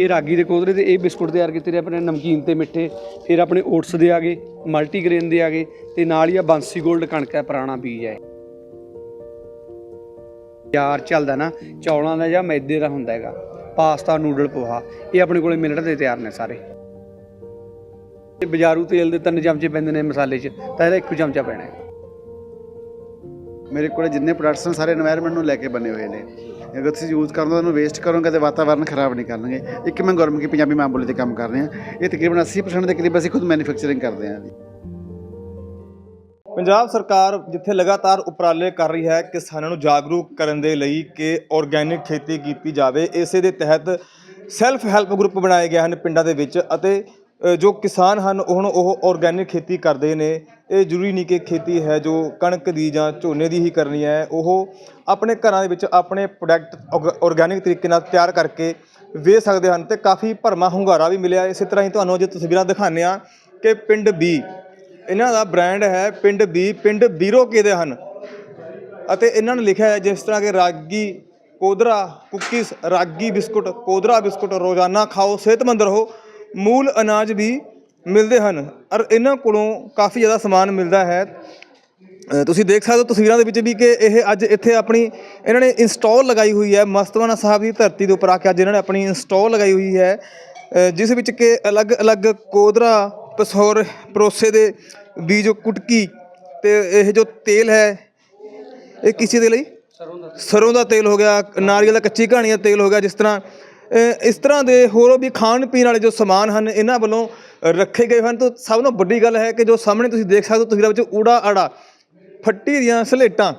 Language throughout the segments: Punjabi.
ਇਹ ਰਾਗੀ ਦੇ ਕੋਦਰੇ ਤੇ ਇਹ ਬਿਸਕੁਟ ਤਿਆਰ ਕੀਤੇ ਨੇ ਆਪਣੇ ਨਮਕੀਨ ਤੇ ਮਿੱਠੇ, ਫਿਰ ਆਪਣੇ ਓਟਸ ਦੇ ਆ ਗਏ ਮਲਟੀਗ੍ਰੇਨ ਦੇ ਆ ਗਏ ਤੇ ਨਾਲ ਹੀ ਆ ਬਾਂਸੀ ਗੋਲਡ ਕਣਕ ਹੈ, ਪੁਰਾਣਾ ਬੀਜ ਹੈ। ਯਾਰ ਚੱਲਦਾ ਨਾ, ਚੌਲਾਂ ਦਾ ਜਾਂ ਮੈਦੇ ਦਾ ਹੁੰਦਾ ਹੈਗਾ, ਪਾਸਤਾ, ਨੂਡਲ, ਪੋਹਾ, ਇਹ ਆਪਣੇ ਕੋਲੇ ਮਿਲਣ ਦੇ ਤਿਆਰ ਨੇ ਸਾਰੇ। ਤੇ ਬਾਜ਼ਾਰੂ ਤੇਲ ਦੇ ਤਿੰਨ ਚਮਚੇ ਪੈਂਦੇ ਨੇ ਮਸਾਲੇ 'ਚ, ਤਾਂ ਇਹਦਾ ਇੱਕੋ ਚਮਚਾ ਪੈਣਾ ਹੈ। ਮੇਰੇ ਕੋਲੇ ਜਿੰਨੇ ਪ੍ਰੋਡਕਟਸ ਨੇ, ਸਾਰੇ এনवायरमेंट ਨੂੰ ਲੈ ਕੇ ਬਣੇ ਹੋਏ ਨੇ। ਅਗਰ ਤੁਸੀਂ ਯੂਜ਼ ਕਰੋਗੇ ਉਹਨੂੰ ਵੇਸਟ ਕਰੋਗੇ ਤੇ ਵਾਤਾਵਰਨ ਖਰਾਬ ਨਹੀਂ ਕਰਨਗੇ। ਇੱਕ ਮੈਂ ਗਵਰਨਮੈਂਟ ਦੀ ਪੰਜਾਬੀ ਮਾਂ ਬੋਲੀ ਤੇ ਕੰਮ ਕਰ ਰਿਹਾ। ਇਹ ਤਕਰੀਬਨ 80% ਦੇ ਕਰੀਬ ਅਸੀਂ ਖੁਦ ਮੈਨੂਫੈਕਚਰਿੰਗ ਕਰਦੇ ਹਾਂ ਜੀ। ਪੰਜਾਬ ਸਰਕਾਰ ਜਿੱਥੇ ਲਗਾਤਾਰ ਉਪਰਾਲੇ ਕਰ ਰਹੀ ਹੈ, ਕਿਸਾਨਾਂ ਨੂੰ ਜਾਗਰੂਕ ਕਰਨ ਦੇ ਲਈ ਕਿ ਆਰਗੈਨਿਕ ਖੇਤੀ ਕੀਤੀ ਜਾਵੇ, ਇਸੇ ਦੇ ਤਹਿਤ ਸੈਲਫ ਹੈਲਪ ਗਰੁੱਪ ਬਣਾਏ ਗਏ ਹਨ ਪਿੰਡਾਂ ਦੇ ਵਿੱਚ ਅਤੇ ਜੋ ਕਿਸਾਨ ਹਨ, ਉਹ ਉਹ ਆਰਗੈਨਿਕ ਖੇਤੀ ਕਰਦੇ ਨੇ। ਇਹ ਜ਼ਰੂਰੀ ਨਹੀਂ ਕਿ ਖੇਤੀ ਹੈ ਜੋ ਕਣਕ ਦੀ ਜਾਂ ਝੋਨੇ ਦੀ ਹੀ ਕਰਨੀ ਹੈ। ਉਹ ਆਪਣੇ ਘਰਾਂ ਦੇ ਵਿੱਚ ਆਪਣੇ ਪ੍ਰੋਡਕਟ ਆਰਗੈਨਿਕ ਤਰੀਕੇ ਨਾਲ ਤਿਆਰ ਕਰਕੇ ਵੇਚ ਸਕਦੇ ਹਨ ਤੇ ਕਾਫੀ ਭਰਮਾ ਹੁੰਗਾਰਾ ਵੀ ਮਿਲਿਆ। ਇਸੇ ਤਰ੍ਹਾਂ ਹੀ ਤੁਹਾਨੂੰ ਅੱਜ ਤਸਵੀਰਾਂ ਦਿਖਾਉਂਦੇ ਆ ਕਿ ਪਿੰਡ ਬੀ ਇਹਨਾਂ ਦਾ ਬ੍ਰਾਂਡ ਹੈ ਪਿੰਡ ਬੀ ਪਿੰਡ ਬੀਰੋ ਕੇ ਦੇ ਹਨ। ਅਤੇ ਇਹਨਾਂ ਨੇ ਲਿਖਿਆ ਹੈ ਜਿਸ ਤਰ੍ਹਾਂ ਕਿ ਰਾਗੀ ਕੋਦਰਾ ਕੁੱਕੀਜ਼ ਰਾਗੀ ਬਿਸਕੁਟ, ਕੋਦਰਾ ਬਿਸਕੁਟ ਰੋਜ਼ਾਨਾ ਖਾਓ, ਸਿਹਤਮੰਦ ਰਹੋ। ਮੂਲ ਅਨਾਜ ਵੀ ਮਿਲਦੇ ਹਨ ਔਰ ਇਹਨਾਂ ਕੋਲੋਂ ਕਾਫੀ ਜ਼ਿਆਦਾ ਸਮਾਨ ਮਿਲਦਾ ਹੈ। ਤੁਸੀਂ ਦੇਖ ਸਕਦੇ ਹੋ ਤਸਵੀਰਾਂ ਦੇ ਵਿੱਚ ਵੀ ਕਿ ਇਹ ਅੱਜ ਇੱਥੇ ਆਪਣੀ ਇਹਨਾਂ ਨੇ ਇੰਸਟਾਲ ਲਗਾਈ ਹੋਈ ਹੈ। ਮਸਤਵਾਨਾ ਸਾਹਿਬ ਦੀ ਧਰਤੀ ਦੇ ਉੱਪਰ ਆ ਕੇ ਅੱਜ ਇਹਨਾਂ ਨੇ ਆਪਣੀ ਇੰਸਟਾਲ ਲਗਾਈ ਹੋਈ ਹੈ। ਜਿਸ ਵਿੱਚ ਕਿ ਅਲੱਗ-ਅਲੱਗ ਕੋਦਰਾ, ਪਸੌਰ, ਪਰੋਸੇ ਦੇ ਬੀਜ, ਕੁਟਕੀ ਤੇ ਇਹ ਜੋ ਤੇਲ ਹੈ, ਇਹ ਕਿਸੇ ਦੇ ਲਈ? ਸਰੋਂ ਦਾ ਤੇਲ ਹੋ ਗਿਆ, ਨਾਰੀਅਲ ਦਾ ਕੱਚੀ ਕਹਾਣੀ ਦਾ ਤੇਲ ਹੋ ਗਿਆ, ਜਿਸ ਤਰ੍ਹਾਂ ਇਸ ਤਰ੍ਹਾਂ ਦੇ ਹੋਰ ਵੀ ਖਾਣ ਪੀਣ ਵਾਲੇ ਜੋ ਸਮਾਨ ਹਨ, ਇਹਨਾਂ ਵੱਲੋਂ ਰੱਖੇ ਗਏ ਹਨ। ਤਾਂ ਸਭ ਤੋਂ ਵੱਡੀ ਗੱਲ ਹੈ ਕਿ ਜੋ ਸਾਹਮਣੇ ਤੁਸੀਂ ਦੇਖ ਸਕਦੇ ਹੋ, ਤਸਵੀਰਾਂ ਵਿੱਚ ਊੜਾ ਆੜਾ ਫੱਟੀ ਦੀਆਂ ਸਲੇਟਾਂ,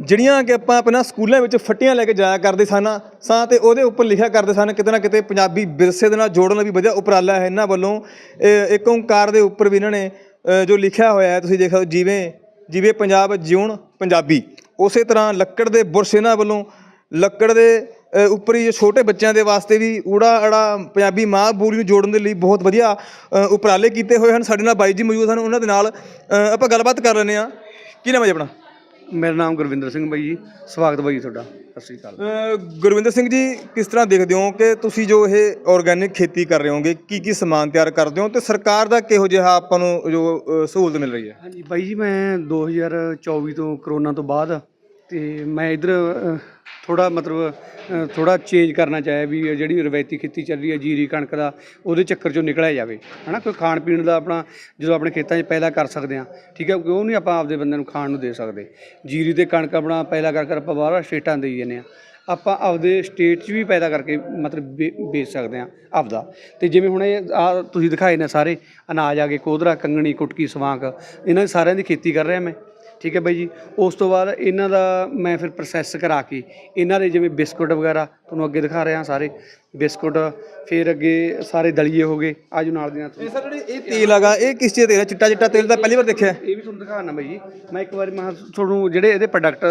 ਜਿਹੜੀਆਂ ਕਿ ਆਪਾਂ ਆਪਣਾ ਸਕੂਲਾਂ ਵਿੱਚ ਫੱਟੀਆਂ ਲੈ ਕੇ ਜਾਇਆ ਕਰਦੇ ਸਨ। ਸਾਂ ਤੇ ਉਹਦੇ ਉੱਪਰ ਲਿਖਿਆ ਕਰਦੇ ਸਨ ਕਿਤੇ ਨਾ ਕਿਤੇ ਪੰਜਾਬੀ ਵਿਰਸੇ ਦੇ ਨਾਲ ਜੋੜਨ ਵੀ ਵਧੀਆ ਉਪਰਾਲਾ ਹੈ। ਇਹਨਾਂ ਵੱਲੋਂ ਇੱਕ ਓਂਕਾਰ ਦੇ ਉੱਪਰ ਵੀ ਇਹਨਾਂ ਨੇ ਜੋ ਲਿਖਿਆ ਹੋਇਆ ਹੈ, ਤੁਸੀਂ ਦੇਖ ਸਕਦੇ ਹੋ, ਜਿਵੇਂ ਜਿਵੇਂ ਪੰਜਾਬ ਜਿਉਣ ਪੰਜਾਬੀ। ਉਸੇ ਤਰ੍ਹਾਂ ਲੱਕੜ ਦੇ ਬੁਰਸ਼ ਇਹਨਾਂ ਵੱਲੋਂ, ਲੱਕੜ ਦੇ ਉੱਪਰ ਛੋਟੇ ਬੱਚਿਆਂ ਦੇ ਵਾਸਤੇ ਵੀ ਊੜਾ ਅੜਾ ਪੰਜਾਬੀ ਮਾਂ ਬੋਲੀ ਨੂੰ ਜੋੜਨ ਦੇ ਲਈ ਬਹੁਤ ਵਧੀਆ ਉਪਰਾਲੇ ਕੀਤੇ ਹੋਏ ਹਨ। ਸਾਡੇ ਨਾਲ ਬਾਈ ਜੀ ਮੌਜੂਦ ਹਨ ਉਹਨਾਂ ਦੇ ਨਾਲ ਆਪਾਂ ਗੱਲਬਾਤ ਕਰ ਲੈਂਦੇ ਹਾਂ। ਕੀ ਨਾਮ ਹੈ ਆਪਣਾ? ਮੇਰਾ ਨਾਮ ਗੁਰਵਿੰਦਰ ਸਿੰਘ ਬਾਈ ਜੀ। ਸਵਾਗਤ ਬਾਈ ਜੀ ਤੁਹਾਡਾ। ਸਤਿ ਸ੍ਰੀ ਅਕਾਲ। ਗੁਰਵਿੰਦਰ ਸਿੰਘ ਜੀ ਕਿਸ ਤਰ੍ਹਾਂ ਦੇਖਦੇ ਹੋ ਕਿ ਤੁਸੀਂ ਜੋ ਇਹ ਆਰਗੈਨਿਕ ਖੇਤੀ ਕਰ ਰਹੇ ਹੋਗੇ ਕੀ ਕੀ ਸਮਾਨ ਤਿਆਰ ਕਰਦੇ ਹੋ ਤੇ ਸਰਕਾਰ ਦਾ ਕਿਹੋ ਜਿਹਾ ਆਪਾਂ ਨੂੰ ਜੋ ਸਹੂਲਤ ਮਿਲ ਰਹੀ ਹੈ? ਹਾਂਜੀ ਬਾਈ ਜੀ ਮੈਂ 2024 ਤੋਂ ਕਰੋਨਾ ਤੋਂ ਬਾਅਦ ਤੇ ਮੈਂ ਇਧਰ ਥੋੜਾ ਮਤਲਬ ਥੋੜਾ ਚੇਂਜ ਕਰਨਾ ਚਾਹਿਆ ਵੀ ਜਿਹੜੀ ਰਵਾਇਤੀ ਖੇਤੀ ਚੱਲ ਰਹੀ ਹੈ, ਜੀਰੀ ਕਣਕ ਦਾ, ਉਹਦੇ ਚੱਕਰ ਚੋਂ ਨਿਕਲਿਆ ਜਾਵੇ, ਹਨਾ? ਕੋਈ ਖਾਣ ਪੀਣ ਦਾ ਆਪਣਾ, ਜਦੋਂ ਆਪਣੇ ਖੇਤਾਂ 'ਚ ਪੈਦਾ ਕਰ ਸਕਦੇ ਆ ਠੀਕ ਹੈ? ਕਿਉਂਕਿ ਉਹ ਨਹੀਂ ਆਪਾਂ ਆਪਦੇ ਬੰਦੇ ਨੂੰ ਖਾਣ ਨੂੰ ਦੇ ਸਕਦੇ? ਜੀਰੀ ਤੇ ਕਣਕ ਆਪਣਾ ਪੈਦਾ ਕਰ ਕਰ ਆਪਾਂ ਬਾਹਰ ਸਟੇਟਾਂ ਦੇਈ ਜਾਂਦੇ ਆ ਆਪਾਂ ਆਪਦੇ ਸਟੇਟ 'ਚ ਵੀ ਪੈਦਾ ਕਰਕੇ ਮਤਲਬ ਵੇ- ਵੇਚ ਸਕਦੇ ਆ ਆਪਦਾ। ਤੇ ਜਿਵੇਂ ਹੁਣ ਇਹ ਆ ਤੁਸੀਂ ਦਿਖਾਏ ਨੇ ਸਾਰੇ, ਅਨਾਜ ਆ ਗਏ, ਕੋਧਰਾ, ਕੰਗਣੀ, ਕੁਟਕੀ, ਸਵਾਂਕ, ਇਹਨਾਂ ਸਾਰਿਆਂ ਦੀ ਖੇਤੀ ਕਰ ਰਿਹਾ ਮੈਂ। ਠੀਕ ਹੈ ਬਾਈ ਜੀ। ਉਸ ਤੋਂ ਬਾਅਦ ਇਹਨਾਂ ਦਾ ਮੈਂ ਫਿਰ ਪ੍ਰੋਸੈਸ ਕਰਾ ਕੇ ਇਹਨਾਂ ਦੇ ਜਿਵੇਂ ਬਿਸਕੁਟ ਵਗੈਰਾ ਤੁਹਾਨੂੰ ਅੱਗੇ ਦਿਖਾ ਰਿਹਾ ਸਾਰੇ ਬਿਸਕੁਟ ਫਿਰ ਅੱਗੇ ਸਾਰੇ ਦਲੀਏ ਹੋ ਗਏ ਆਜੋ ਨਾਲ ਦੀ ਨਾਲ ਇਹ ਸਰ ਜਿਹੜੀ ਇਹ ਤੇਲ ਹੈਗਾ ਇਹ ਕਿਸ ਚੀਜ਼ ਦਾ ਤੇਲ ਹੈ? ਚਿੱਟਾ ਚਿੱਟਾ ਤੇਲ ਤਾਂ ਪਹਿਲੀ ਵਾਰ ਦੇਖਿਆ। ਇਹ ਵੀ ਤੁਹਾਨੂੰ ਦਿਖਾਣਾ ਬਾਈ ਜੀ। ਮੈਂ ਇੱਕ ਵਾਰੀ ਮੈਂ ਤੁਹਾਨੂੰ ਜਿਹੜੇ ਇਹਦੇ ਪ੍ਰੋਡਕਟ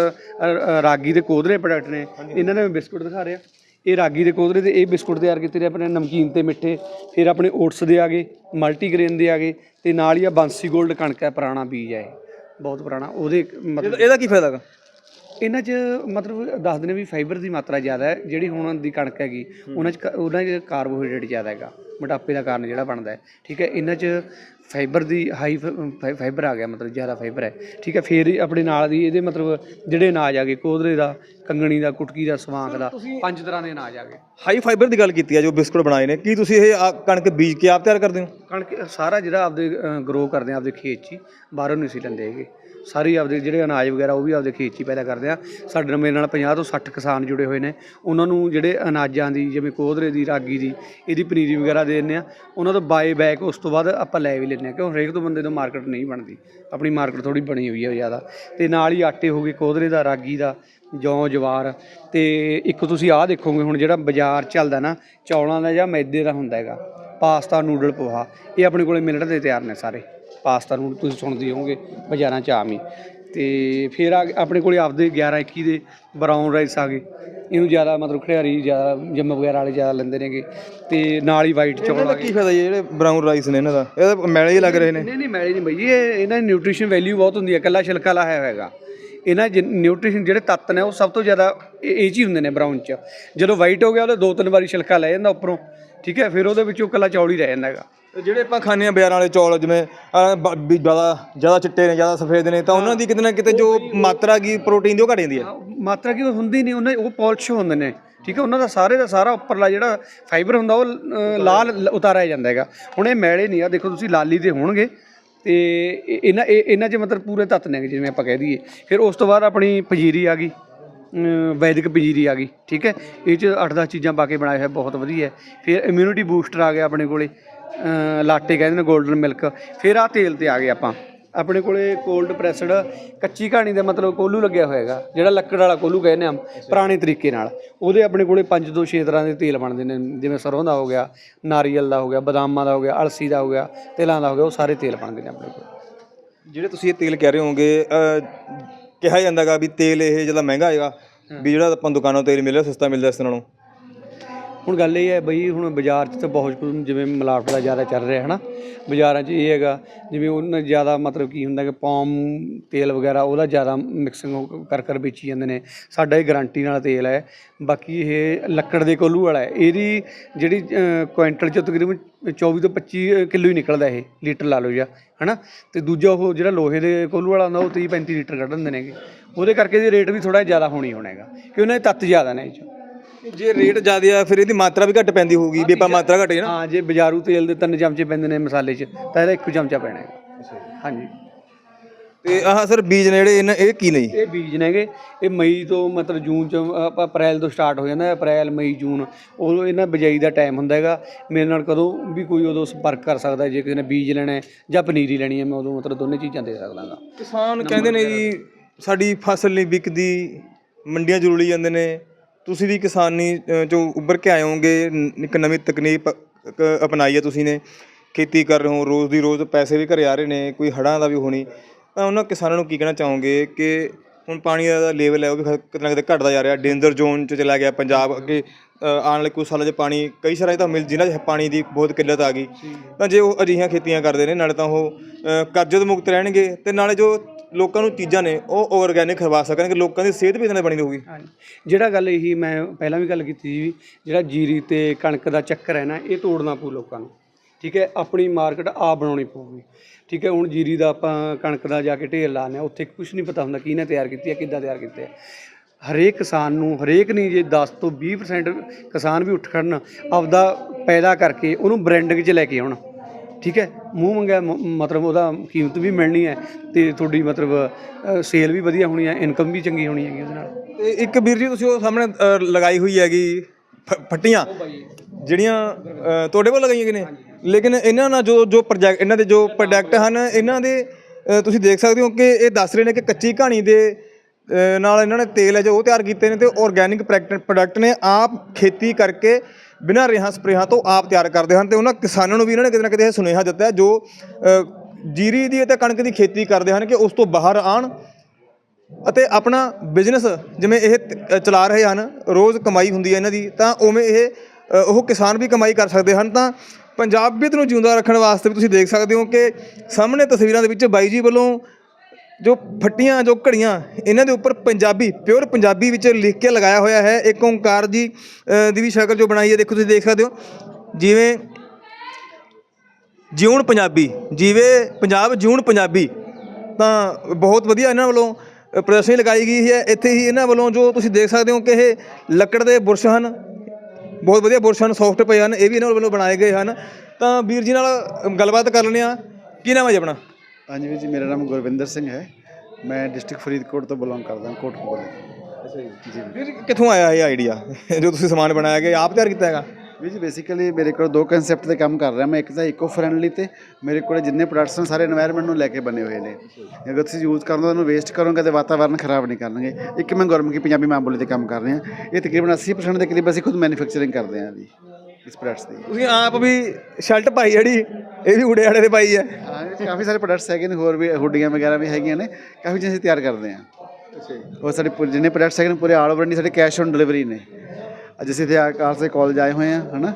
ਰਾਗੀ ਦੇ ਕੋਧਰੇ ਪ੍ਰੋਡਕਟ ਨੇ ਇਹਨਾਂ ਦੇ ਮੈਂ ਬਿਸਕੁਟ ਦਿਖਾ ਰਿਹਾ। ਇਹ ਰਾਗੀ ਦੇ ਕੋਧਰੇ ਦੇ ਇਹ ਬਿਸਕੁਟ ਤਿਆਰ ਕੀਤੇ ਨੇ ਆਪਣੇ ਨਮਕੀਨ ਤੇ ਮਿੱਠੇ ਫਿਰ ਆਪਣੇ ਓਟਸ ਦੇ ਆਗੇ ਮਲਟੀਗ੍ਰੇਨ ਦੇ ਆਗੇ ਤੇ ਨਾਲ ਹੀ ਆ ਬਾਂਸੀ 골ਡ ਕਣਕ ਹੈ ਪੁਰਾਣਾ ਬੀਜ ਹੈ ਇਹ। ਬਹੁਤ ਪੁਰਾਣਾ ਉਹਦੇ ਮਤਲਬ ਇਹਦਾ ਕੀ ਫਾਇਦਾ ਹੈਗਾ? ਇਹਨਾਂ 'ਚ ਮਤਲਬ ਦੱਸਦੇ ਨੇ ਵੀ ਫਾਈਬਰ ਦੀ ਮਾਤਰਾ ਜ਼ਿਆਦਾ ਹੈ ਜਿਹੜੀ ਹੁਣ ਦੀ ਕਣਕ ਹੈਗੀ ਉਹਨਾਂ 'ਚ ਕ- ਉਹਨਾਂ 'ਚ ਕਾਰਬੋਹਾਈਡਰੇਟ ਜ਼ਿਆਦਾ ਹੈਗਾ ਮੋਟਾਪੇ ਦਾ ਕਾਰਨ ਜਿਹੜਾ ਬਣਦਾ ਹੈ ਠੀਕ ਹੈ ਇਹਨਾਂ 'ਚ ਫਾਈਬਰ ਦੀ ਹਾਈ ਫਾਈਬਰ ਆ ਗਿਆ ਮਤਲਬ ਜ਼ਿਆਦਾ ਫਾਈਬਰ ਹੈ ਠੀਕ ਹੈ ਫੇਰ ਇਹ ਆਪਣੇ ਨਾਲ ਦੀ ਇਹਦੇ ਮਤਲਬ ਜਿਹੜੇ ਅਨਾਜ ਆ ਗਏ ਕੋਧਰੇ ਦਾ ਕੰਗਣੀ ਦਾ ਕੁਟਕੀ ਦਾ ਸਵਾਂਕ ਦਾ ਪੰਜ ਤਰ੍ਹਾਂ ਦੇ ਅਨਾਜ ਆ ਗਏ। ਹਾਈ ਫਾਈਬਰ ਦੀ ਗੱਲ ਕੀਤੀ ਹੈ ਜੋ ਬਿਸਕੁਟ ਬਣਾਏ ਨੇ ਕੀ ਤੁਸੀਂ ਇਹ ਆ ਕਣਕ ਬੀਜ ਕੇ ਆਪ ਤਿਆਰ ਕਰਦੇ ਹੋ? ਕਣਕ ਸਾਰਾ ਜਿਹੜਾ ਆਪਦੇ ਗਰੋ ਕਰਦੇ ਆ ਆਪਦੇ ਖੇਤ 'ਚ ਹੀ ਬਾਹਰੋਂ ਨਹੀਂ ਸੀ ਲੈਂਦੇ ਹੈਗੇ। ਸਾਰੀ ਆਪਦੇ ਜਿਹੜੇ ਅਨਾਜ ਵਗੈਰਾ ਉਹ ਵੀ ਆਪਦੇ ਖੇਤ 'ਚ ਹੀ ਪੈਦਾ ਕਰਦੇ ਆ। ਸਾਡੇ ਨਾਲ ਮੇਰੇ ਨਾਲ 50 ਤੋਂ 60 ਕਿਸਾਨ ਜੁੜੇ ਹੋਏ ਨੇ। ਉਹਨਾਂ ਨੂੰ ਜਿਹੜੇ ਅਨਾਜਾਂ ਦੀ, ਜਿਵੇਂ ਕੋਧਰੇ ਦੀ, ਰਾਗੀ ਦੀ, ਇਹਦੀ ਪਨੀਰੀ ਵਗੈਰਾ ਦੇ ਦਿੰਦੇ ਆ। ਉਹਨਾਂ ਤੋਂ ਬਾਏ ਬੈਕ ਉਸ ਤੋਂ ਬਾਅਦ ਆਪਾਂ ਲੈ ਵੀ ਲੈਂਦੇ ਆ, ਕਿਉਂ ਹਰੇਕ ਤੋਂ ਬੰਦੇ ਤੋਂ ਮਾਰਕੀਟ ਨਹੀਂ ਬਣਦੀ। ਆਪਣੀ ਮਾਰਕੀਟ ਥੋੜੀ ਬਣੀ ਹੋਈ ਹੈ ਜ਼ਿਆਦਾ। ਤੇ ਨਾਲ ਹੀ ਆਟੇ ਹੋ ਗਏ, ਕੋਧਰੇ ਦਾ, ਰਾਗੀ ਦਾ, ਜੌਂ, ਜਵਾਰ। ਤੇ ਇੱਕ ਤੁਸੀਂ ਆਹ ਦੇਖੋਗੇ ਹੁਣ ਜਿਹੜਾ ਬਾਜ਼ਾਰ ਚੱਲਦਾ ਨਾ, ਚੌਲਾਂ ਦਾ ਜਾਂ ਮੈਦੇ ਦਾ ਹੁੰਦਾ ਹੈਗਾ, ਪਾਸਤਾ, ਨੂਡਲ, ਪੋਹਾ, ਇਹ ਆਪਣੇ ਕੋਲੇ ਮਿਲਟ ਦੇ ਤਿਆਰ ਨੇ ਸਾਰੇ। ਪਾਸਤਾ ਨੂੰ ਤੁਸੀਂ ਸੁਣਦੇ ਹੋਵੋਗੇ ਬਾਜ਼ਾਰਾਂ 'ਚ ਆਮ ਹੀ। ਤੇ ਫਿਰ ਆ ਆਪਣੇ ਕੋਲੇ ਆਪਦੇ 11 21 ਦੇ ਬਰਾਊਨ ਰਾਈਸ ਆ ਗਏ। ਇਹਨੂੰ ਜ਼ਿਆਦਾ ਮਤਲਬ ਖਿਆਰੀ ਜ਼ਿਆਦਾ ਜੰਮ ਵਗੈਰਾ ਵਾਲੇ ਜ਼ਿਆਦਾ ਲੈਂਦੇ ਨੇਗੇ। ਤੇ ਨਾਲ ਹੀ ਵਾਈਟ ਚੌਲ ਆ ਕੀ ਗਏ। ਫਾਇਦਾ ਜੀ ਜਿਹੜੇ ਬਰਾਊਨ ਰਾਈਸ ਨੇ ਇਹਨਾਂ ਦਾ? ਇਹਦਾ ਮੈਲੇ ਹੀ ਲੱਗ ਰਹੇ ਨੇ। ਨਹੀਂ ਨਹੀਂ ਮੈਲੇ ਨਹੀਂ ਬਈ ਜੀ ਇਹ ਇਹਨਾਂ ਦੀ ਨਿਊਟ੍ਰੀਸ਼ਨ ਵੈਲਿਊ ਬਹੁਤ ਹੁੰਦੀ ਹੈ ਕੱਲਾ ਛਿਲਕਾ ਲਾਇਆ ਹੋਇਆ ਹੈਗਾ। ਇਹਨਾਂ ਨਿਊਟ੍ਰੀਸ਼ਨ ਜਿਹੜੇ ਤੱਤ ਨੇ ਉਹ ਸਭ ਤੋਂ ਜ਼ਿਆਦਾ ਇਹ ਇਹ 'ਚ ਹੀ ਹੁੰਦੇ ਨੇ ਬਰਾਊਨ 'ਚ। ਜਦੋਂ ਵਾਈਟ ਹੋ ਗਿਆ ਉਹਦੇ ਦੋ ਤਿੰਨ ਵਾਰੀ ਛਿਲਕਾ ਲੈ ਜਾਂਦਾ ਉੱਪਰੋਂ। ਠੀਕ ਹੈ ਫਿਰ ਉਹਦੇ ਵਿੱਚੋਂ ਕੱਲਾ ਚੌਲ ਹੀ ਰਹਿ ਜਾਂਦਾ ਹੈਗਾ। ਜਿਹੜੇ ਆਪਾਂ ਖਾਂਦੇ ਆ ਬਾਜ਼ਾਰਾਂ ਵਾਲੇ ਚੌਲ ਜਿਵੇਂ ਅਹ, ਬ- ਵੀ ਜ਼ਿਆਦਾ ਜ਼ਿਆਦਾ ਚਿੱਟੇ ਨੇ ਜ਼ਿਆਦਾ ਸਫੇਦ ਨੇ ਤਾਂ ਉਹਨਾਂ ਦੀ ਕਿਤੇ ਨਾ ਕਿਤੇ ਜੋ ਮਾਤਰਾ ਕੀ ਪ੍ਰੋਟੀਨ ਦੀ ਉਹ ਘਟ ਜਾਂਦੀ ਹੈ। ਮਾਤਰਾ ਕੀ ਹੁੰਦੀ ਨਹੀਂ ਉਹਨਾਂ ਉਹ ਪਾਲਿਸ਼ ਹੁੰਦੇ ਨੇ ਠੀਕ ਹੈ ਉਹਨਾਂ ਦਾ ਸਾਰੇ ਦਾ ਸਾਰਾ ਉੱਪਰਲਾ ਜਿਹੜਾ ਫਾਈਬਰ ਹੁੰਦਾ ਉਹ ਅ, ਲਾਲ ਲ- ਉਤਾਰਿਆ ਜਾਂਦਾ ਹੈਗਾ। ਹੁਣ ਇਹ ਮੈਲੇ ਨਹੀਂ ਆ ਦੇਖੋ ਤੁਸੀਂ ਲਾਲੀ ਦੇ ਹੋਣਗੇ ਤੇ ਇਹ- ਇਹਨਾਂ ਇਹ- ਇਹਨਾਂ 'ਚ ਮਤਲਬ ਪੂਰੇ ਤੱਤ ਨੇ ਜਿਵੇਂ ਆਪਾਂ ਕਹਿ ਦਈਏ। ਫਿਰ ਉਸ ਤੋਂ ਬਾਅਦ ਆਪਣੀ ਪੰਜੀਰੀ ਆ ਗਈ ਅ, ਵੈਦਿਕ ਪੰਜੀਰੀ ਆ ਗਈ ਠੀਕ ਹੈ। ਇਹ 'ਚ 8-10 ਚੀਜ਼ਾਂ ਪਾ ਕੇ ਬਣਾਇਆ ਹੋਇਆ ਬਹੁਤ ਵਧੀਆ। ਹੈ ਫਿਰ ਇਮਿਊਨਿਟੀ ਬੂਸਟਰ ਆ ਗਿਆ ਆਪਣੇ ਕੋਲੇ ਲਾਟੇ ਕਹਿੰਦੇ ਨੇ 골ਡਨ ਮਿਲਕ ਫਿਰ ਆ ਤੇਲ ਤੇ ਆ ਗਏ ਆਪਾਂ। ਆਪਣੇ ਕੋਲੇ ਕੋਲਡ ਪ੍ਰੈਸਡ ਕੱਚੀ ਕਹਾਣੀ ਦਾ ਮਤਲਬ ਕੋਲੂ ਲੱਗਿਆ ਹੋਏਗਾ ਜਿਹੜਾ ਲੱਕੜ ਵਾਲਾ ਕੋਲੂ ਕਹਿੰਦੇ ਆ ਪੁਰਾਣੇ ਤਰੀਕੇ ਨਾਲ। ਉਹਦੇ ਆਪਣੇ ਕੋਲੇ 5 ਤੋਂ 6 ਤਰ੍ਹਾਂ ਦੇ ਤੇਲ ਬਣਦੇ ਨੇ ਜਿਵੇਂ ਸਰੋਂ ਦਾ ਹੋ ਗਿਆ ਨਾਰੀਅਲ ਦਾ ਹੋ ਗਿਆ ਬਦਾਮਾਂ ਦਾ ਹੋ ਗਿਆ ਅਲਸੀ ਦਾ ਹੋ ਗਿਆ ਤਿਲਾਂ ਦਾ ਹੋ ਗਿਆ ਉਹ ਸਾਰੇ ਤੇਲ ਬਣਦੇ ਨੇ ਆਪਣੇ ਕੋਲ। ਜਿਹੜੇ ਤੁਸੀਂ ਇਹ ਤੇਲ ਕਹਿ ਰਹੇ ਹੋਗੇ ਅਹ, ਕਿਹਾ ਜਾਂਦਾਗਾ ਵੀ ਤੇਲ ਇਹ ਜਿਹੜਾ ਮਹਿੰਗਾ ਹੈਗਾ ਵੀ ਜਿਹੜਾ ਆਪਾਂ ਦੁਕਾਨਾਂ ਤੋਂ ਤੇਲ ਮਿਲਿਆ ਸਸਤਾ ਮਿਲਦਾ ਇਸ ਨਾਲੋਂ। ਹੁਣ ਗੱਲ ਇਹ ਹੈ ਬਈ ਹੁਣ ਬਾਜ਼ਾਰ 'ਚ ਤਾਂ ਬਹੁਤ ਕੁਝ ਜਿਵੇਂ ਮਿਲਾਵਟ ਦਾ ਜ਼ਿਆਦਾ ਚੱਲ ਰਿਹਾ ਹੈ ਨਾ ਬਾਜ਼ਾਰਾਂ 'ਚ ਇਹ ਹੈਗਾ, ਜਿਵੇਂ ਉਹਨਾਂ ਜ਼ਿਆਦਾ ਮਤਲਬ ਕੀ ਹੁੰਦਾ ਕਿ ਪੌਮ ਤੇਲ ਵਗੈਰਾ ਉਹਦਾ ਜ਼ਿਆਦਾ ਮਿਕਸਿੰਗ ਕਰ ਕਰ ਵੇਚੀ ਜਾਂਦੇ ਨੇ। ਸਾਡਾ ਇਹ ਗਾਰੰਟੀ ਨਾਲ ਤੇਲ ਹੈ। ਬਾਕੀ ਇਹ ਲੱਕੜ ਦੇ ਕੋਲੂ ਵਾਲਾ ਹੈ। ਇਹਦੀ ਜਿਹੜੀ ਕੁਇੰਟਲ ਕੁਆਂਟਲ 'ਚ ਤਕਰੀਬਨ 24 ਤੋਂ 25 ਕਿਲੋ ਹੀ ਨਿਕਲਦਾ ਇਹ, ਲੀਟਰ ਲਾ ਲਓ ਜਾਂ, ਹਨਾ? ਤੇ ਦੂਜਾ ਉਹ ਜਿਹੜਾ ਲੋਹੇ ਦੇ ਕੋਲੂ ਵਾਲਾ ਹੁੰਦਾ, ਉਹ 30 35 ਲੀਟਰ ਕੱਢ ਦਿੰਦੇ ਨੇਗੇ ਉਹਦੇ ਕਰਕੇ ਇਹਦੇ ਰੇਟ ਵੀ ਥੋੜਾ ਜ਼ਿਆਦਾ ਹੋਣੀ ਹੋਣਾ ਹੈਗਾ। ਕਿ ਉਹਨਾਂ ਦੇ ਤੱਤ ਜ਼ਿਆਦਾ ਨੇ ਇਹ 'ਚ। ਜੇ ਰੇਟ ਜ਼ਿਆਦਾ ਆ ਫਿਰ ਇਹਦੀ ਮਾਤਰਾ ਵੀ ਘੱਟ ਪੈਂਦੀ ਹੋਊਗੀ ਵੀ ਆਪਾਂ ਮਾਤਰਾ ਘਟੇ ਨਾ। ਹਾਂ ਜੇ ਬਾਜ਼ਾਰੂ ਤੇਲ ਦੇ ਤਿੰਨ ਚਮਚੇ ਪੈਂਦੇ ਨੇ ਮਸਾਲੇ 'ਚ ਤਾਂ ਇਹਦਾ ਇੱਕੋ ਚਮਚਾ ਪੈਣਾ ਹੈ। ਹਾਂਜੀ। ਤੇ ਆਹ ਸਰ ਬੀਜ ਨੇ ਜਿਹੜੇ ਇਹਨਾਂ ਇਹ ਕੀ ਨਹੀਂ ਇਹ ਬੀਜ ਨੇਗੇ ਇਹ ਮਈ ਤੋਂ ਮਤਲਬ ਜੂਨ ਚ ਆਪਾਂ ਅਪ੍ਰੈਲ ਤੋਂ ਸਟਾਰਟ ਹੋ ਜਾਂਦਾ ਹੈ, ਅਪ੍ਰੈਲ ਮਈ ਜੂਨ ਉਦੋਂ ਇਹਨਾਂ ਬਿਜਾਈ ਦਾ ਟਾਈਮ ਹੁੰਦਾ ਹੈਗਾ। ਮੇਰੇ ਨਾਲ ਕਦੋਂ ਵੀ ਕੋਈ ਉਦੋਂ ਸੰਪਰਕ ਕਰ ਸਕਦਾ ਹੈ, ਜੇ ਕਿਸੇ ਨੇ ਬੀਜ ਲੈਣਾ ਹੈ ਜਾਂ ਪਨੀਰੀ ਲੈਣੀ ਹੈ ਮੈਂ ਉਦੋਂ ਮਤਲਬ ਦੋਨੇ ਚੀਜ਼ਾਂ ਦੇ ਸਕਦਾ ਗਾ ਕਿਸਾਨ ਕਹਿੰਦੇ ਨੇ ਜੀ ਸਾਡੀ ਫਸਲ ਨਹੀਂ ਵਿਕਦੀ ਮੰਡੀਆਂ ਜ਼ਰੂਰੀ ਜਾਂਦੇ ਨੇ ਤੁਸੀਂ ਵੀ ਕਿਸਾਨੀ ਚੋਂ ਉੱਭਰ ਕੇ ਆਏ ਹੋਗੇ ਇੱਕ ਨਵੀਂ ਤਕਨੀਕ ਕ- ਅਪਣਾਈ ਹੈ ਤੁਸੀਂ ਨੇ। ਖੇਤੀ ਕਰ ਰਹੇ ਹੋ ਰੋਜ਼ ਦੀ ਰੋਜ਼ ਪੈਸੇ ਵੀ ਘਰੇ ਆ ਰਹੇ ਨੇ ਕੋਈ ਹੜਾਂ ਦਾ ਵੀ ਹੋਣੀ। ਤਾਂ ਉਹਨਾਂ ਕਿਸਾਨਾਂ ਨੂੰ ਕੀ ਕਹਿਣਾ ਚਾਹੋਗੇ ਕਿ ਹੁਣ ਪਾਣੀ ਦਾ ਲੈਵਲ ਹੈ ਉਹ ਵੀ ਖ- ਕਿਤੇ ਨਾ ਕਿਤੇ ਘਟਦਾ ਜਾ ਰਿਹਾ। ਡੇਂਜਰ ਜ਼ੋਨ 'ਚ ਚਲਾ ਗਿਆ ਪੰਜਾਬ ਅੱਗੇ ਅ, ਆਉਣ ਵਾਲੇ ਕੁਝ ਸਾਲਾਂ 'ਚ ਪਾਣੀ ਕਈ ਸ਼ਹਿਰਾਂ 'ਚ ਤਾਂ ਮਿਲ ਜਿਨ੍ਹਾਂ 'ਚ ਪਾਣੀ ਦੀ ਬਹੁਤ ਕਿੱਲਤ ਆ ਗਈ। ਤਾਂ ਜੇ ਉਹ ਅਜਿਹੀਆਂ ਖੇਤੀਆਂ ਕਰਦੇ ਨੇ ਨਾਲੇ ਤਾਂ ਉਹ ਅ, ਕਰਜ਼ੇ ਤੋਂ ਮੁਕਤ ਰਹਿਣਗੇ ਤੇ ਨਾਲੇ ਜੋ ਲੋਕਾਂ ਨੂੰ ਚੀਜ਼ਾਂ ਨੇ, ਉਹ ਆਰਗੈਨਿਕ ਖਵਾ ਸਕਣਗੇ, ਲੋਕਾਂ ਦੀ ਸਿਹਤ ਵੀ ਇਹਦੇ ਨਾਲ ਬਣੀ ਰਹੂਗੀ। ਹਾਂਜੀ। ਜਿਹੜਾ ਗੱਲ ਇਹੀ ਮੈਂ ਪਹਿਲਾਂ ਵੀ ਗੱਲ ਕੀਤੀ ਸੀ ਵੀ ਜਿਹੜਾ ਜੀਰੀ ਤੇ ਕਣਕ ਦਾ ਚੱਕਰ ਹੈ ਨਾ, ਇਹ ਤੋੜਨਾ ਪਊ ਲੋਕਾਂ ਨੂੰ। ਠੀਕ ਹੈ, ਆਪਣੀ ਮਾਰਕੀਟ ਆਪ ਬਣਾਉਣੀ ਪਊਗੀ। ਠੀਕ ਹੈ, ਹੁਣ ਜੀਰੀ ਦਾ ਆਪਾਂ ਕਣਕ ਦਾ ਜਾ ਕੇ ਢੇਰ ਲਾਉਂਦੇ ਹਾਂ, ਉੱਥੇ ਕੁਝ ਨਹੀਂ ਪਤਾ ਹੁੰਦਾ ਕਿਹਨੇ ਤਿਆਰ ਕੀਤੀ ਹੈ, ਕਿੱਦਾਂ ਤਿਆਰ ਕੀਤੀ ਹੈ। ਹਰੇਕ ਕਿਸਾਨ ਨੂੰ, ਹਰੇਕ ਨਹੀਂ, ਜੇ 10 ਤੋਂ 20% ਕਿਸਾਨ ਵੀ ਉੱਠ ਖੜਨ, ਆਪਦਾ ਪੈਦਾ ਕਰਕੇ ਉਹਨੂੰ ਬ੍ਰਾਂਡਿੰਗ 'ਚ ਲੈ ਕੇ ਆਉਣ। ਠੀਕ ਹੈ ਮੂੰਹ ਮੰਗਿਆ ਮ- ਮਤਲਬ ਉਹਦਾ ਕੀਮਤ ਵੀ ਮਿਲਣੀ ਹੈ ਤੇ ਤੁਹਾਡੀ ਮਤਲਬ ਸੇਲ ਵੀ ਵਧੀਆ ਹੋਣੀ ਹੈ ਇਨਕਮ ਵੀ ਚੰਗੀ ਹੋਣੀ ਹੈਗੀ ਉਹਦੇ ਨਾਲ। ਤੇ ਇੱਕ ਵੀਰ ਜੀ ਤੁਸੀਂ ਉਹ ਸਾਹਮਣੇ ਅ, ਲਗਾਈ ਹੋਈ ਹੈਗੀ ਫ- ਫੱਟੀਆਂ। ਜਿਹੜੀਆਂ ਅ, ਤੁਹਾਡੇ ਕੋਲ ਲਗਾਈਆਂ ਕਿ ਨੇ ਲੇਕਿਨ ਇਹਨਾਂ ਨਾਲ ਜੋ ਜੋ ਪ੍ਰੋਜੈਕਟ ਇਹਨਾਂ ਦੇ ਜੋ ਪ੍ਰੋਡਕਟ ਹਨ ਇਹਨਾਂ ਦੇ ਅ, ਤੁਸੀਂ ਦੇਖ ਸਕਦੇ ਹੋ ਕਿ ਇਹ ਦੱਸ ਰਹੇ ਨੇ ਕਿ ਕੱਚੀ ਕਹਾਣੀ ਦੇ ਅ, ਨਾਲ ਇਹਨਾਂ ਨੇ ਤੇਲ ਹੈ ਜੋ ਉਹ ਤਿਆਰ ਕੀਤੇ ਨੇ ਤੇ ਆਰਗੈਨਿਕ ਪ੍ਰੋਡਕਟ ਨੇ ਆਪ ਖੇਤੀ ਕਰਕੇ ਬਿਨਾਂ ਰੇਹਾਂ ਸਪਰੇਹਾਂ ਤੋਂ ਆਪ ਤਿਆਰ ਕਰਦੇ ਹਨ ਤੇ ਉਹਨਾਂ ਕਿਸਾਨਾਂ ਨੂੰ ਵੀ ਇਹਨਾਂ ਨੇ ਕਿਤੇ ਨਾ ਕਿਤੇ ਇਹ ਸੁਨੇਹਾ ਦਿੱਤਾ ਜੋ ਜੀਰੀ ਦੀ ਅਤੇ ਕਣਕ ਦੀ ਖੇਤੀ ਕਰਦੇ ਹਨ ਕਿ ਉਸ ਤੋਂ ਬਾਹਰ ਆਣ ਅਤੇ ਆਪਣਾ ਬਿਜ਼ਨਸ ਜਿਵੇਂ ਇਹ ਚਲਾ ਰਹੇ ਹਨ, ਰੋਜ਼ ਕਮਾਈ ਹੁੰਦੀ ਹੈ ਇਹਨਾਂ ਦੀ, ਤਾਂ ਉਵੇਂ ਇਹ ਉਹ ਕਿਸਾਨ ਵੀ ਕਮਾਈ ਕਰ ਸਕਦੇ ਹਨ। ਤਾਂ ਪੰਜਾਬੀਅਤ ਨੂੰ ਜਿਉਂਦਾ ਰੱਖਣ ਵਾਸਤੇ ਵੀ ਤੁਸੀਂ ਦੇਖ ਸਕਦੇ ਹੋ ਕਿ ਸਾਹਮਣੇ ਤਸਵੀਰਾਂ ਦੇ ਵਿੱਚ ਬਾਈ ਜੀ ਵੱਲੋਂ ਜੋ ਫੱਟੀਆਂ, ਜੋ ਘੜੀਆਂ, ਇਹਨਾਂ ਦੇ ਉੱਪਰ ਪੰਜਾਬੀ ਪਿਓਰ ਪੰਜਾਬੀ ਵਿੱਚ ਲਿਖ ਕੇ ਲਗਾਇਆ ਹੋਇਆ ਹੈ। ਇੱਕ ਓਂਕਾਰ ਜੀ ਦੀ ਵੀ ਸ਼ਕਲ ਜੋ ਬਣਾਈ ਹੈ, ਦੇਖੋ ਤੁਸੀਂ ਦੇਖ ਸਕਦੇ ਹੋ। ਜਿਵੇਂ ਜਿਉਣ ਪੰਜਾਬੀ, ਜਿਵੇਂ ਪੰਜਾਬ ਜਿਉਣ ਪੰਜਾਬੀ, ਤਾਂ ਬਹੁਤ ਵਧੀਆ ਇਹਨਾਂ ਵੱਲੋਂ ਪ੍ਰਦਰਸ਼ਨੀ ਲਗਾਈ ਗਈ ਹੈ। ਇੱਥੇ ਹੀ ਇਹਨਾਂ ਵੱਲੋਂ ਜੋ ਤੁਸੀਂ ਦੇਖ ਸਕਦੇ ਹੋ ਕਿ ਇਹ ਲੱਕੜ ਦੇ ਬੁਰਸ਼ ਹਨ। ਬਹੁਤ ਵਧੀਆ ਬੁਰਸ਼ ਹਨ ਸੌਫਟ ਪਏ ਹਨ, ਇਹ ਵੀ ਇਹਨਾਂ ਵੱਲੋਂ ਬਣਾਏ ਗਏ ਹਨ। ਤਾਂ ਵੀਰ ਜੀ ਨਾਲ ਗੱਲਬਾਤ ਕਰ ਲੈਂਦੇ ਆ ਕੀ ਨਾਮ ਹੈ ਜੀ ਆਪਣਾ? ਹਾਂਜੀ ਵੀਰ ਜੀ ਮੇਰਾ ਨਾਮ ਗੁਰਵਿੰਦਰ ਸਿੰਘ ਹੈ। ਮੈਂ ਡਿਸਟ੍ਰਿਕਟ ਫਰੀਦਕੋਟ ਤੋਂ ਬਿਲੋਂਗ ਕਰਦਾ ਹਾਂ ਕੋਟਕਪੂਰਾ ਅੱਛਾ ਜੀ। ਵੀਰ। ਕਿੱਥੋਂ ਆਇਆ ਇਹ ਆਈਡੀਆ ਜੋ ਤੁਸੀਂ ਸਮਾਨ ਬਣਾਇਆ ਕਿ ਆਪ ਤਿਆਰ ਕੀਤਾ ਹੈਗਾ? ਵੀਰ ਜੀ ਬੇਸਿਕਲੀ ਮੇਰੇ ਕੋਲ ਦੋ ਕਨਸੈਪਟ ਤੇ ਕੰਮ ਕਰ ਰਿਹਾ ਮੈਂ। ਇੱਕ ਤਾਂ ਇਕੋ ਫਰੈਂਡਲੀ ਤੇ ਮੇਰੇ ਕੋਲ ਜਿੰਨੇ ਪ੍ਰੋਡਕਟਸ ਨੇ ਸਾਰੇ এনवायरमेंट ਨੂੰ ਲੈ ਕੇ ਬਣੇ ਹੋਏ ਨੇ। ਅਗਰ ਤੁਸੀਂ ਯੂਜ਼ ਕਰਨਾ ਤਾਂ ਉਹਨੂੰ ਵੇਸਟ ਕਰੋਗੇ ਤੇ ਵਾਤਾਵਰਨ ਖਰਾਬ ਨਹੀਂ ਕਰਨਗੇ। ਇੱਕ ਮੈਂ ਗੁਰਮੁਖੀ ਕੀ ਪੰਜਾਬੀ ਮਾਂ ਬੋਲੀ ਤੇ ਕੰਮ ਕਰ ਰਿਹਾ। ਇਹ ਤਕਰੀਬਨ 80% ਦੇ ਕਰੀਬ ਅਸੀਂ ਖੁਦ ਮੈਨੂਫੈਕਚਰਿੰਗ ਕਰਦੇ ਹਾਂ ਜੀ ਇਸ ਪ੍ਰੋਡਕਟਸ ਦੀ। ਤੁਸੀਂ ਆਪ ਵੀ ਸ਼ਰਟ ਪਾਈ ਜਿਹੜੀ ਇਹ ਵੀ ਉੜੇ ਵਾਲੇ ਤੇ ਪਾਈ ਹੈ ਕਾਫੀ ਸਾਰੇ ਪ੍ਰੋਡਕਟਸ ਹੈਗੇ ਨੇ ਹੋਰ ਵੀ ਹੁੱਡੀਆਂ ਵਗੈਰਾ ਵੀ ਹੈਗੀਆਂ ਨੇ ਕਾਫੀ ਚੀਜ਼ਾਂ ਅਸੀਂ ਤਿਆਰ ਕਰਦੇ ਹਾਂ। ਉਹ ਸਾਡੇ ਪੂਰੇ- ਜਿੰਨੇ ਪ੍ਰੋਡਕਟਸ ਹੈਗੇ ਨੇ ਪੂਰੇ ਆਲ ਓਵਰ ਇੰਡੀਆ ਸਾਡੇ ਕੈਸ਼ ਔਨ ਡਿਲੀਵਰੀ ਨੇ। ਅੱਜ ਅਸੀਂ ਇੱਥੇ ਆਕਾਸ਼ ਦੇ ਕਾਲਜ ਆਏ ਹੋਏ ਹਾਂ ਹਨਾ?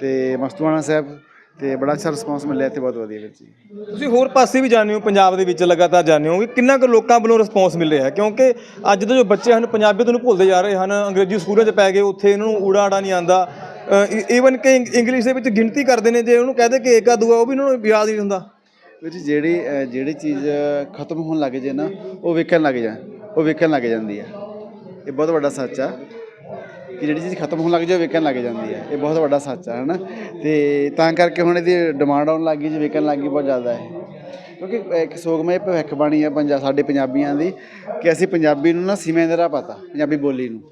ਤੇ ਮਸਤੂਆਣਾ ਸਾਹਿਬ ਤੇ ਬੜਾ ਅੱਛਾ ਰਿਸਪੌਂਸ ਮਿਲਿਆ ਤੇ ਬਹੁਤ ਵਧੀਆ ਵੀਰ ਜੀ। ਤੁਸੀਂ ਹੋਰ ਪਾਸੇ ਵੀ ਜਾਂਦੇ ਹੋ ਪੰਜਾਬ ਦੇ ਵਿੱਚ ਲਗਾਤਾਰ ਜਾਂਦੇ ਹੋ ਕਿ ਕਿੰਨਾ ਕੁ ਲੋਕਾਂ ਵੱਲੋਂ ਰਿਸਪੌਂਸ ਮਿਲ ਰਿਹਾ? ਹੈ ਕਿਉਂਕਿ ਅੱਜ ਦੇ ਜੋ ਬੱਚੇ ਹਨ ਪੰਜਾਬੀ ਤੋਂ ਨੂੰ ਭੁੱਲਦੇ ਜਾ ਰਹੇ ਹਨ ਅੰਗਰੇਜ਼ੀ ਸਕੂਲਾਂ 'ਚ ਪੈ ਗਏ ਉੱਥੇ ਇਹਨਾਂ ਨੂੰ ਊੜਾ ਆੜਾ ਨਹੀਂ ਆਂਦਾ ਈਵਨ ਕਿ ਇੰਗ- ਇੰਗਲਿਸ਼ ਦੇ ਵਿੱਚ ਗਿਣਤੀ ਕਰਦੇ ਨੇ ਜੇ ਉਹਨੂੰ ਕਹਦੇ ਕਿ ਏਕਾ ਦੂਆ ਉਹ ਵੀ ਇਹਨਾਂ ਨੂੰ ਯਾਦ ਨਹੀਂ ਹੁੰਦਾ ਵੀਰ ਜੀ ਜਿਹੜੀ ਜਿਹੜੀ ਚੀਜ਼ ਖਤਮ ਹੋਣ ਲੱਗ ਜੇ ਨਾ, ਉਹ ਵੇਖਣ ਲੱਗ ਜਾ ਉਹ ਵੇਖਣ ਲੱਗ ਜਾਂਦੀ ਆ। ਇਹ ਬਹੁਤ ਵੱਡਾ ਸੱਚ ਆ। ਕਿ ਜਿਹੜੀ ਚੀਜ਼ ਖਤਮ ਹੋਣ ਲੱਗ ਜਾਵੇ ਉਹ ਵੇਖਣ ਲੱਗ ਜਾਂਦੀ ਹੈ ਇਹ ਬਹੁਤ ਵੱਡਾ ਸੱਚ ਆ, ਹਨਾ? ਤੇ ਤਾਂ ਕਰਕੇ ਹੁਣ ਇਹਦੀ ਡਿਮਾਂਡ ਆਉਣ ਲੱਗ ਗਈ ਜੀ, ਵੇਖਣ ਲੱਗ ਗਈ ਬਹੁਤ ਜ਼ਿਆਦਾ ਹੈ ਕਿਉਂਕਿ ਇੱਕ ਸੋਗਮਈ ਭਵਿੱਖ ਬਾਣੀ ਹੈ ਪੰਜਾਬ ਸਾਡੇ ਪੰਜਾਬੀਆਂ ਦੀ, ਕਿ ਅਸੀਂ ਪੰਜਾਬੀ ਨੂੰ ਨਾ ਸੀਮੇ ਦਾ ਰਾਹ ਪਤਾ, ਪੰਜਾਬੀ ਬੋਲੀ ਨੂੰ।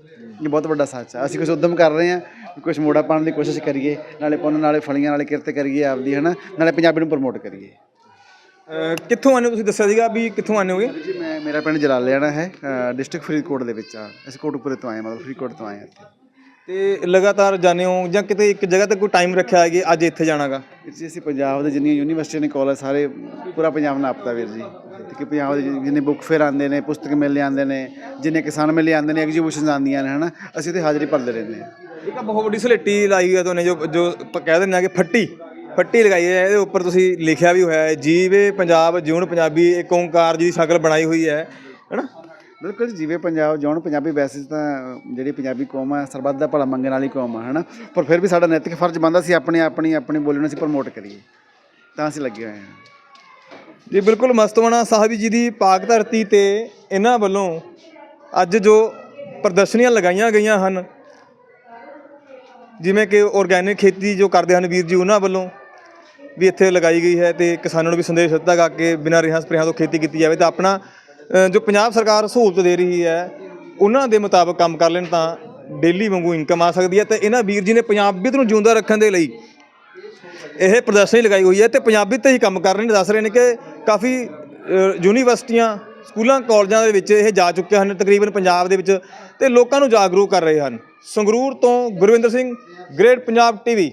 ਇਹ ਬਹੁਤ ਵੱਡਾ ਸੱਚ ਆ। ਅਸੀਂ ਕੁਝ ਉਦਮ ਕਰ ਰਹੇ ਹਾਂ ਕੁਝ ਮੋੜਾ ਪਾਉਣ ਦੀ ਕੋਸ਼ਿਸ਼ ਕਰੀਏ, ਨਾਲੇ ਪੁੰਨ, ਨਾਲੇ ਫਲੀਆਂ, ਨਾਲੇ ਕਿਰਤ ਕਰੀਏ ਆਪਦੀ, ਹਨਾ? ਨਾਲੇ ਪੰਜਾਬੀ ਨੂੰ ਪ੍ਰਮੋਟ ਕਰੀਏ। ਕਿੱਥੋਂ ਆਨੇ ਤੁਸੀਂ ਦੱਸਿਆ ਸੀਗਾ ਵੀ ਕਿੱਥੋਂ ਆਨੇ ਹੋਗੇ? ਜੀ ਮੈਂ ਮੇਰਾ ਪਿੰਡ ਜਲਾਲਿਆਣਾ ਹੈ ਡਿਸਟ੍ਰਿਕਟ ਫਰੀਦਕੋਟ ਦੇ ਵਿੱਚ ਆ। ਅਸੀਂ ਕੋਟਕਪੁਰੇ ਤੋਂ ਆਏ ਹਾਂ, ਮਤਲਬ ਫਰੀਦਕੋਟ ਤੋਂ ਆਏ ਹਾਂ ਇੱਥੇ। ਤੇ ਲਗਾਤਾਰ ਜਾਂਦੇ ਹੋ ਜਾਂ ਕਿਤੇ ਇੱਕ ਜਗ੍ਹਾ ਤੇ ਕੋਈ ਟਾਈਮ ਰੱਖਿਆ ਹੈ ਕਿ ਅੱਜ ਇੱਥੇ ਜਾਣਾਗਾ? ਵੀਰ ਜੀ ਅਸੀਂ ਪੰਜਾਬ ਦੇ ਜਿੰਨੀਆਂ ਯੂਨੀਵਰਸਿਟੀਆਂ ਨੇ ਕਾਲਜ ਸਾਰੇ ਪੂਰਾ ਪੰਜਾਬ ਨਾਪਤਾ ਵੀਰ ਜੀ। ਕਿ ਪੰਜਾਬ ਦੇ ਜਿੰਨੇ ਬੁੱਕ ਫੇਅਰ ਆਉਂਦੇ ਨੇ ਪੁਸਤਕ ਮੇਲੇ ਆਉਂਦੇ ਨੇ ਜਿੰਨੇ ਕਿਸਾਨ ਮੇਲੇ ਆਉਂਦੇ ਨੇ ਐਗਜੀਬਿਸ਼ਨਸ ਆਉਂਦੀਆਂ ਨੇ ਹਨਾ? ਅਸੀਂ ਤੇ ਹਾਜ਼ਰੀ ਭਰਦੇ ਰਹਿੰਦੇ ਹਾਂ। ਇੱਕ ਆਹ ਬਹੁਤ ਵੱਡੀ ਸਲੇਟੀ ਲਾਈ ਹੈ ਤੁਹਾਨੂੰ ਜੋ ਜੋ ਆਪਾਂ ਕਹਿ ਦਿੰਦੇ ਆ ਕਿ ਫੱਟੀ। ਫੱਟੀ ਲਗਾਈ ਹੈ ਇਹਦੇ ਉੱਪਰ ਤੁਸੀਂ ਲਿਖਿਆ ਵੀ ਹੋਇਆ ਹੈ ਜੀਵੇ ਪੰਜਾਬ ਜਿਉਣ ਪੰਜਾਬੀ ਇੱਕ ਓਂਕਾਰ ਜੀ ਦੀ ਸ਼ਕਲ ਬਣਾਈ ਹੋਈ ਹੈ ਹੈਨਾ? ਬਿਲਕੁਲ ਜੀ, ਜਿਵੇਂ ਪੰਜਾਬ ਜੌਨ ਪੰਜਾਬੀ ਵੈਸੇ ਤਾਂ ਜਿਹੜੀ ਪੰਜਾਬੀ ਕੌਮ ਹੈ ਸਰਬੱਤ ਦਾ ਭਲਾ ਮੰਗਣ ਵਾਲੀ ਕੌਮ ਹੈ ਹਨਾ? ਪਰ ਫਿਰ ਵੀ ਸਾਡਾ ਨੈਤਿਕ ਫਰਜ਼ ਬਣਦਾ ਸੀ ਆਪਣੀ ਆਪਣੀ ਆਪਣੀ ਬੋਲੀ ਨੂੰ ਅਸੀਂ ਪ੍ਰਮੋਟ ਕਰੀਏ। ਤਾਂ ਅਸੀਂ ਲੱਗੇ ਹੋਏ ਹਾਂ। ਜੀ ਬਿਲਕੁਲ ਮਸਤਵਾਣਾ ਸਾਹਿਬ ਜੀ ਦੀ ਪਾਕ ਧਰਤੀ ਤੇ ਇਹਨਾਂ ਵੱਲੋਂ ਅੱਜ ਜੋ ਪ੍ਰਦਰਸ਼ਨੀਆਂ ਲਗਾਈਆਂ ਗਈਆਂ ਹਨ ਜਿਵੇਂ ਕਿ ਆਰਗੈਨਿਕ ਖੇਤੀ ਜੋ ਕਰਦੇ ਹਨ ਵੀਰ ਜੀ ਉਹਨਾਂ ਵੱਲੋਂ ਵੀ ਇੱਥੇ ਲਗਾਈ ਗਈ ਹੈ ਤੇ ਕਿਸਾਨਾਂ ਨੂੰ ਵੀ ਸੰਦੇਸ਼ ਦਿੱਤਾ ਗਾ ਕਿ ਬਿਨਾਂ ਰਿਹਾਂ ਸਪਰੇਹਾਂ ਤੋਂ ਖੇਤੀ ਕੀਤੀ ਜਾਵੇ ਤਾਂ ਆਪਣਾ ਜੋ ਪੰਜਾਬ ਸਰਕਾਰ ਸਹੂਲਤ ਦੇ ਰਹੀ ਹੈ, ਉਹਨਾਂ ਦੇ ਮੁਤਾਬਕ ਕੰਮ ਕਰ ਲੈਣ ਤਾਂ ਡੇਲੀ ਵਾਂਗੂ ਇਨਕਮ ਆ ਸਕਦੀ ਹੈ ਤੇ ਇਹਨਾਂ ਵੀਰ ਜੀ ਨੇ ਪੰਜਾਬੀਅਤ ਨੂੰ ਜਿਉਂਦਾ ਰੱਖਣ ਦੇ ਲਈ ਇਹ ਪ੍ਰਦਰਸ਼ਨੀ ਲਗਾਈ ਹੋਈ ਹੈ ਤੇ ਪੰਜਾਬੀ ਤੇ ਹੀ ਕੰਮ ਕਰ ਰਹੇ ਨੇ, ਦੱਸ ਰਹੇ ਨੇ ਕਿ ਕਾਫੀ ਯੂਨੀਵਰਸਿਟੀਆਂ, ਸਕੂਲਾਂ, ਕਾਲਜਾਂ ਦੇ ਵਿੱਚ ਇਹ ਜਾ ਚੁੱਕੇ ਹਨ, ਤਕਰੀਬਨ ਪੰਜਾਬ ਦੇ ਵਿੱਚ ਤੇ ਲੋਕਾਂ ਨੂੰ ਜਾਗਰੂਕ ਕਰ ਰਹੇ ਹਨ। ਸੰਗਰੂਰ ਤੋਂ ਗੁਰਵਿੰਦਰ ਸਿੰਘ ਗ੍ਰੇਟ ਪੰਜਾਬ ਟੀਵੀ